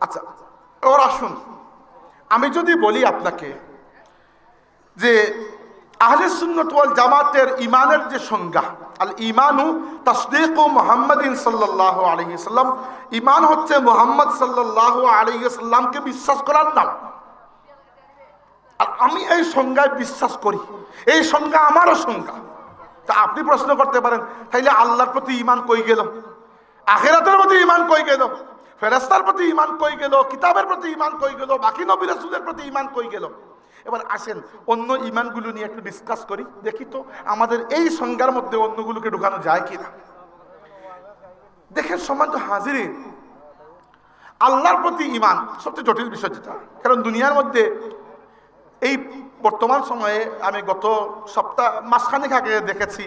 আচ্ছা ওর আসুন। আমি যদি বলি আপনাকে যে আহলে সুন্নত ওয়াল জামাতের ইমানের যে সংজ্ঞা, আল ইমানু তাসদিক মুহাম্মাদিন সাল্লাল্লাহু আলাইহি সাল্লাম ইমান হচ্ছে মুহাম্মদ সাল্লাল্লাহু আলাইহি সাল্লামকে বিশ্বাস করার নাম। আর আমি এই সংজ্ঞায় বিশ্বাস করি। এই সংজ্ঞা আমারও সংজ্ঞা। তা আপনি প্রশ্ন করতে পারেন, তাইলে আল্লাহর প্রতি ইমান কই গেল? আখেরাতের প্রতি ইমান কই গেল? ফেরেস্তার প্রতি ইমান কই গেল? কিতাবের প্রতি ইমান কই গেল? বাকি নবী রাসূলের প্রতি ইমান কই গেল? এবার আসেন, অন্য ইমানগুলো নিয়ে একটু ডিসকাস করি, দেখি তো আমাদের এই সংজ্ঞার মধ্যে অন্যগুলোকে ঢুকানো যায় কিনা। দেখেন সমান তো হাজির আল্লাহর প্রতি ইমান সবচেয়ে জটিল বিষয় যেটা। কারণ দুনিয়ার মধ্যে এই বর্তমান সময়ে আমি গত সপ্তাহ, মাসখানেক আগে দেখেছি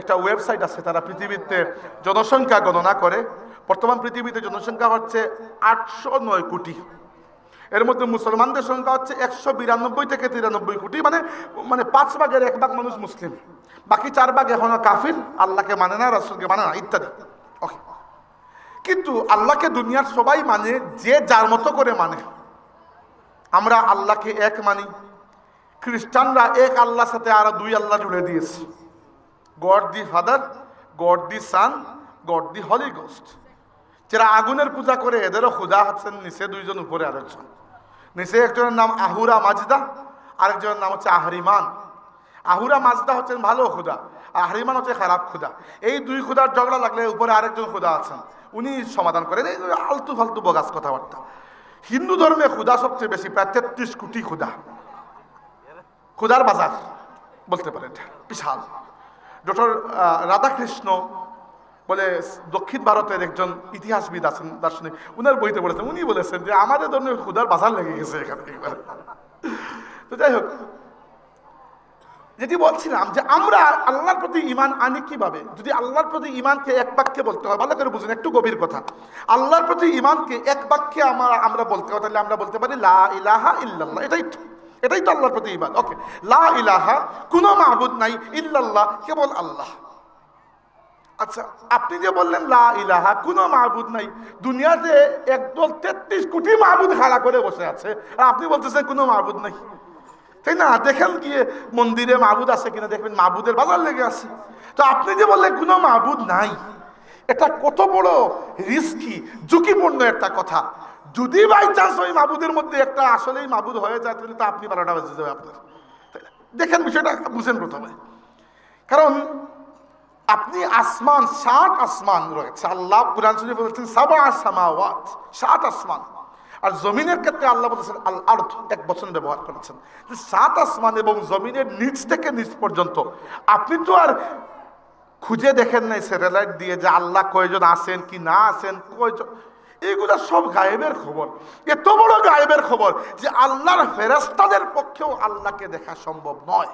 একটা ওয়েবসাইট আছে, তারা পৃথিবীতে জনসংখ্যা গণনা করে। বর্তমান পৃথিবীতে জনসংখ্যা হচ্ছে আটশো নয় কোটি। এর মধ্যে মুসলমানদের সংখ্যা হচ্ছে একশো বিরানব্বই থেকে তিরানব্বই কোটি মানে মানে পাঁচ ভাগের এক ভাগ মানুষ মুসলিম। বাকি চার ভাগ এখনও কাফির, আল্লাহকে মানে না, রাসুলকে মানে না, ইত্যাদি। ওকে। কিন্তু আল্লাহকে দুনিয়ার সবাই মানে যে যার মতো করে মানে। আমরা আল্লাহকে এক মানি। খ্রিস্টানরা এক আল্লাহর সাথে আরও দুই আল্লাহ জুড়ে দিয়েছে। God the Father, God the Son, God the Holy Ghost. যারা আগুনের পূজা করে, এদেরও খুদা আছেন নিচে দুইজন, উপরে আরেকজন। নিচে একজনের নাম আহুরা মাজদা, আরেকজনের নাম হচ্ছে আহরিমান। আহুরা মাজদা হচ্ছেন ভালো খুদা আহরিমান হচ্ছে খারাপ খুদা। এই দুই খুদার ঝগড়া লাগলে উপরে আরেকজন খুদা আছেন। উনি সমাধান করেন। এই আলতু ফালতু বগাস কথাবার্তা। হিন্দু ধর্মে ক্ষুধা সবচেয়ে বেশি প্রায় তেত্রিশ কোটি ক্ষুধা ক্ষুধার বাজার, বলতে পারেন বিশাল। ডক্টর রাধাকৃষ্ণ বলে, দক্ষিণ ভারতের একজন ইতিহাসবিদ আছেন, দার্শনিক। উনার বইতে বলেছেন, উনি বলেছেন যে, আমাদের ধর্মে ক্ষুধার বাজার লেগে গেছে এখানে। তো যাই হোক, যেটি বলছিলাম যে, আমরা আল্লাহর প্রতি ইমান আনি কীভাবে? যদি আল্লাহর প্রতি ইমানকে এক বাক্যে বলতে হয়, ভালো করে বুঝুন, একটু গভীর কথা। আল্লাহর প্রতি ইমানকে এক বাক্যে আমরা আমরা বলতে হয়, তাহলে আমরা বলতে পারি, লা ইলাহা ইল্লাল্লাহ। এটাই এটাই তো আল্লাহর প্রতি ইমান ওকে, লা ইলাহা, কোনো মাহবুদ নাই ইল্লাল্লাহ, কেবল আল্লাহ। আচ্ছা আপনি যে বললেন, লা ইলাহা, কোনো মাহবুদ নাই। দুনিয়াতে একদল তেত্রিশ কোটি মাহবুদ খাড়া করে বসে আছে। আর আপনি বলতেছেন, কোনো মাহবুদ নাই। তাই না? দেখেন গিয়ে মন্দিরে মাহবুদ আছে কিনা দেখবেন মাহবুদের বাজার লেগে আছে। তো আপনি যে বললেন, কোনো মাহবুদ নাই, এটা কত বড় রিস্কি, ঝুঁকিপূর্ণ একটা কথা। যদি বাই চান্স ওই মাহবুদের মধ্যে একটা আসলেই মাহবুদ হয়ে যায়, তাহলে তো আপনি বারোটা বাজে যাবে আপনার। দেখেন বিষয়টা, বুঝেন প্রথমে। কারণ আপনি আসমান ষাট আসমান রয়েছে। আল্লাহ কুরআন শরীফ বলেছেন সাবা সামাওয়াত ষাট আসমান। আর জমিনের ক্ষেত্রে আল্লাহ বলেছেন, আল আর্থ এক বছর ব্যবহার করেছেন। সাত আসমান এবং জমিনের নিচ থেকে নিচ পর্যন্ত, আপনি তো আর খুঁজে দেখেন নাই, স্যাটেলাইট দিয়ে যে আল্লাহ কয়জন আছেন, কি না আছেন, কয়জন। এগুলো সব গায়েবের খবর। এত বড় গায়েবের খবর যে আল্লাহর ফেরেস্তাদের পক্ষেও আল্লাহকে দেখা সম্ভব নয়।